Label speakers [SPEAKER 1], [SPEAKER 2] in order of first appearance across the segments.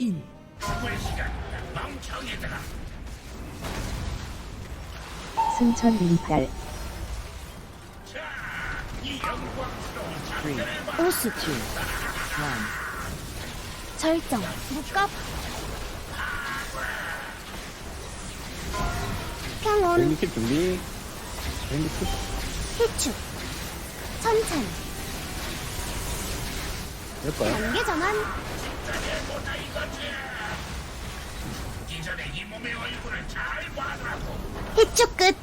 [SPEAKER 1] 인
[SPEAKER 2] 승천
[SPEAKER 3] two, one.
[SPEAKER 4] 절정 묶업 평온
[SPEAKER 5] 킵 준비. 킵.
[SPEAKER 4] 희축 천찬
[SPEAKER 5] 몇 거야?
[SPEAKER 4] 단계 전환 희축 끝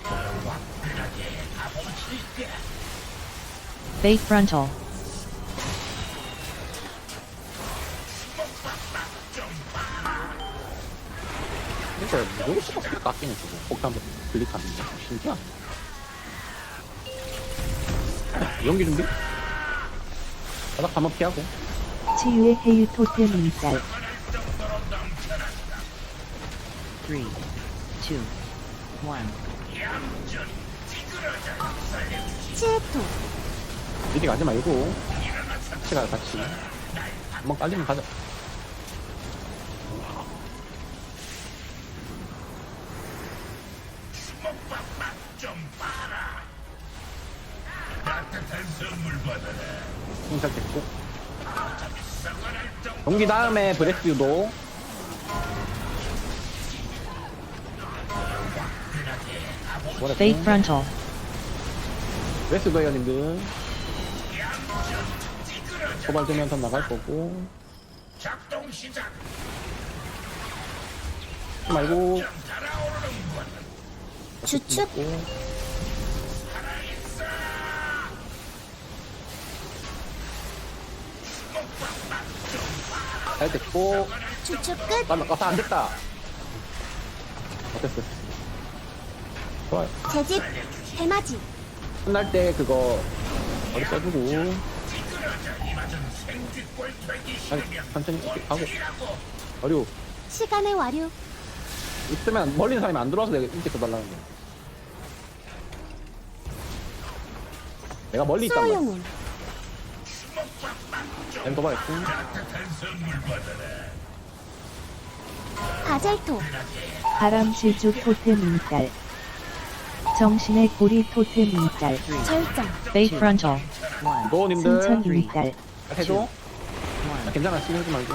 [SPEAKER 2] Fate Frontal
[SPEAKER 5] 그러니까 누구 수가 깎깎이네 저거. 폭탄 클릭하는 거. 신기하네. 연기 준비. 바닥 한번 피하고.
[SPEAKER 2] 치유의 해유 토템 일달
[SPEAKER 3] Three, two, one.
[SPEAKER 4] 치에토
[SPEAKER 5] 이리 가지 말고. 같이 가 같이. 한번 깔리면 가자. 생각 됐고. 경기 다음에 브레스 유도.
[SPEAKER 2] Fate Frontal
[SPEAKER 5] 브레스 도회원님들. 도발되면 더 나갈 거고. 말고.
[SPEAKER 4] 주축
[SPEAKER 5] 있고. 잘 됐고.
[SPEAKER 4] 주축 끝
[SPEAKER 5] 아, 아, 안 됐다. 어땠어? 좋아요.
[SPEAKER 4] 재집 대마지
[SPEAKER 5] 끝날 때 그거 머리 써주고. 아니, 천천히 하고. 어려.
[SPEAKER 4] 시간의 와류
[SPEAKER 5] 있으면 멀리 있는 사람이 안 들어와서 내가 이렇게 써달라는 거야. 내가 멀리 있단 말이야. 엠 도발했고.
[SPEAKER 4] 바젤토.
[SPEAKER 2] 바람 질주 토템 일달. 정신의 고리 토템 일달.
[SPEAKER 4] 절정.
[SPEAKER 2] Frontal.
[SPEAKER 3] One,
[SPEAKER 5] 노님들.
[SPEAKER 2] 승천 일달.
[SPEAKER 5] 해줘. 아, 괜찮아, 쓰지 말고.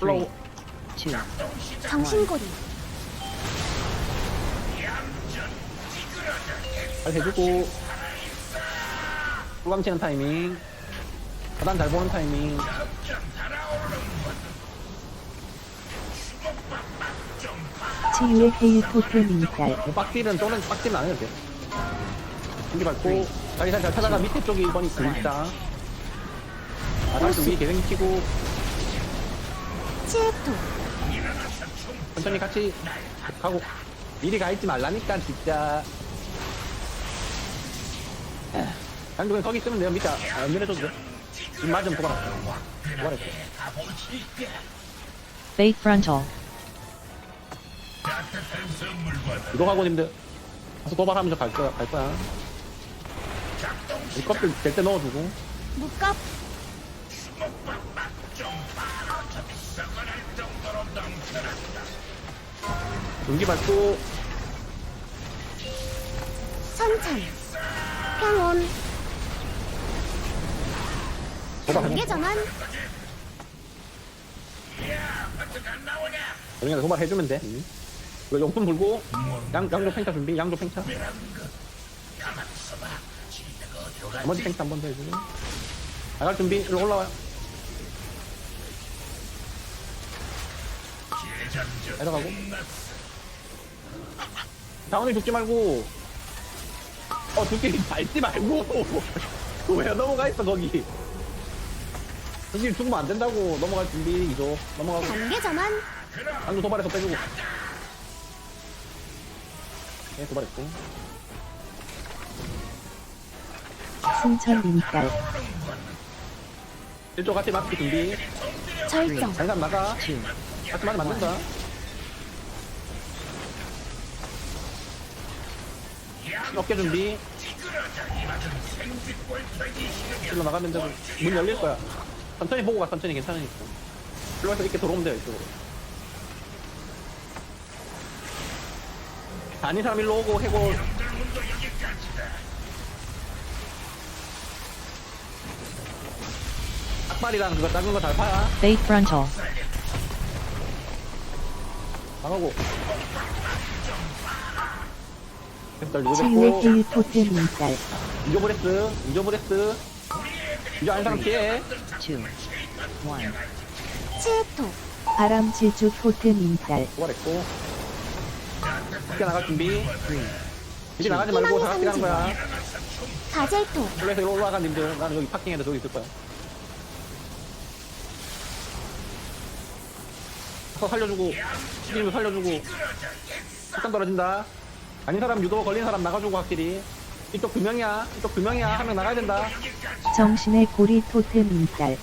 [SPEAKER 5] 플로우.
[SPEAKER 4] 정신고리.
[SPEAKER 5] 잘 해주고. 후방 치는 타이밍. 하단 잘 보는 타이밍.
[SPEAKER 2] 치유의 해유 토템 일달
[SPEAKER 5] 뭐 빡딜은 또는 빡딜은 안 해도 돼. 공기 밟고. 자기 잘, 잘 찾아가 밑에 쪽이 2번이 글자. 아, 다시 위에 계속 치고.
[SPEAKER 4] 치에토
[SPEAKER 5] 천천히 같이 가고. 미리 가 있지 말라니까, 진짜. 양쪽에 거기 있으면 내가 밑에 안 내려줘도 돼. 입 맞으면 도발. 도발했어.
[SPEAKER 2] Fate Frontal
[SPEAKER 5] 이동하고 님들. 가서 도발하면서 갈 거야, 갈 거야. 이 껍질 될 때 넣어주고.
[SPEAKER 4] 묶업
[SPEAKER 5] 용기 밟고.
[SPEAKER 4] 천찬 평온 단계 전환
[SPEAKER 5] 그냥 도발 해주면 돼. 응. 이거 용품 불고. 양, 양조 팽차 준비, 양조 팽차. 나머지 팽차 한번 더 해주고. 나갈 준비, 일로 올라와요. 내려가고. 다운이 죽지 말고. 어, 죽기 밟지 말고. 왜 넘어가 있어, 거기. 거기 죽으면 안 된다고. 넘어갈 준비, 이조. 넘어가고.
[SPEAKER 4] 단계 전환
[SPEAKER 5] 안도 도발해서 빼주고. 네, 도발했고.
[SPEAKER 2] 승천 일달
[SPEAKER 5] 일조 같이 맞기 준비.
[SPEAKER 4] 절정
[SPEAKER 5] 장갑 나가. 같이 맞으면 안 된다. 어깨 준비. 일로 나가면 되고. 문 열릴 거야. 천천히 보고 가, 천천히 괜찮으니까. 일로와서 이렇게 들어오면 돼요 이쪽으로 아닌 사람 일로 오고 해고 악발이랑 그거 작은 거
[SPEAKER 2] frontal.
[SPEAKER 5] 방하고 됐다 이거
[SPEAKER 2] 치유의
[SPEAKER 5] 됐고. 잊어버렸어 잊어버렸어 이제 사람 피해
[SPEAKER 3] two, one,
[SPEAKER 4] 치에토
[SPEAKER 2] 바람 질주 토템 인달.
[SPEAKER 5] 도발했고. 밖에 나갈 준비.
[SPEAKER 3] three,
[SPEAKER 5] 이제 나가지 말고 다 같이 가는 거야.
[SPEAKER 4] 가젤토
[SPEAKER 5] 플레이에서 일로 올라가 님들 나는 여기 파킹해도 저기 있을 거야. 서 살려주고 시기님 살려주고 속단 떨어진다. 아닌 사람 유도 걸린 사람 나가주고 확실히 이쪽 두 명이야. 이쪽 두 명이야. 한 명 나가야 된다.
[SPEAKER 2] 정신의 고리 토템 인달.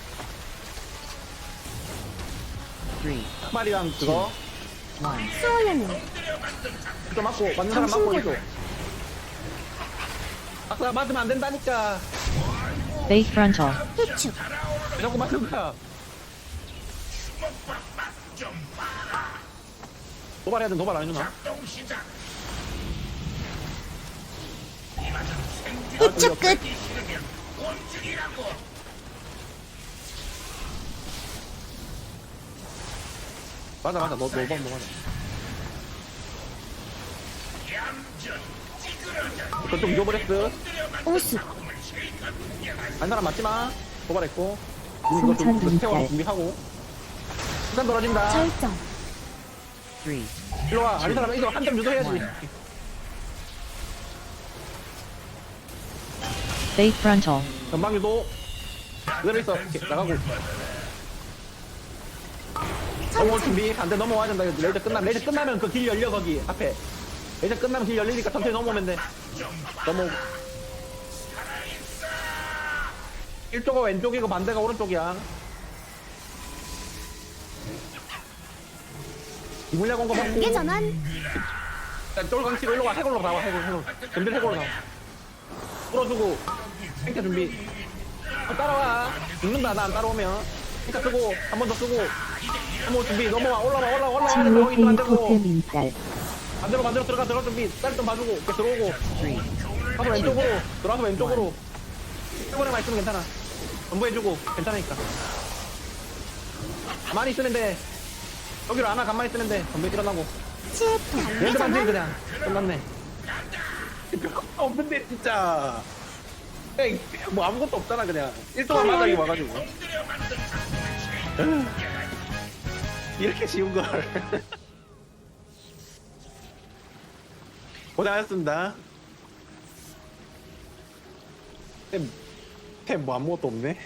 [SPEAKER 3] three,
[SPEAKER 5] 말이랑 그거.
[SPEAKER 4] 수호연님
[SPEAKER 5] 좀 맞고 맞는 사람 맞고. 이쪽 아까 맞으면 안 된다니까.
[SPEAKER 2] Bait frontal.
[SPEAKER 4] 희축
[SPEAKER 5] 왜 자꾸 맞는 거야? 도발해야 돼 도발 안 해주나?
[SPEAKER 4] 희축 끝.
[SPEAKER 5] 맞아 맞아. 너 너번 너 맞아. 그쪽 잊어버렸어.
[SPEAKER 4] 오수
[SPEAKER 5] 안 사람 맞지마. 도발했고.
[SPEAKER 2] 승천
[SPEAKER 5] 이거 좀
[SPEAKER 2] 인달.
[SPEAKER 5] 태워 준비하고. 시간 떨어진다.
[SPEAKER 3] three,
[SPEAKER 5] 일로와. 아닌 사람 이거 한점 유도해야지
[SPEAKER 2] Bait frontal.
[SPEAKER 5] 전방 유도 그대로 있어. 이렇게 나가고. 넘어올 준비 반대 넘어와야 된다. 이거 레이저 끝나면 레이저 끝나면 그 길 열려 거기 앞에. 레이저 끝나면 길 열리니까 천천히 넘어오면 돼. 넘어 일쪽은 왼쪽이고 반대가 오른쪽이야. 이물약 온거
[SPEAKER 4] 단계
[SPEAKER 5] 맞고
[SPEAKER 4] 전환?
[SPEAKER 5] 쫄강치로 일로 와. 해골로 나와 해골 해골. 점들 해골로 나와 풀어주고 생태 준비. 어, 따라와. 죽는다 나안 따라오면. 생태 쓰고 한 번 더 쓰고. 넘어 준비 넘어와. 올라와 올라와 올라와. 있으면
[SPEAKER 2] 해일
[SPEAKER 5] 안 되고.
[SPEAKER 2] 인달.
[SPEAKER 5] 반대로 반대로 들어가 들어가 준비. 쌀좀 봐주고. 이렇게 들어오고. 가서 왼쪽으로. 들어가서 왼쪽으로. 해골에만 있으면 괜찮아. 전부 해주고. 괜찮으니까. 가만히 있으면 돼 여기로 안와 가만히 있으면 돼 전부에 일어나고. 렌즈 만지
[SPEAKER 4] 전환
[SPEAKER 5] 그냥 끝났네. 없는데 진짜 뭐 아무것도 없잖아 그냥. 1동안 마당이 와가지고. 이렇게 쉬운 걸. 고생하셨습니다. 템, 템뭐 아무것도 없네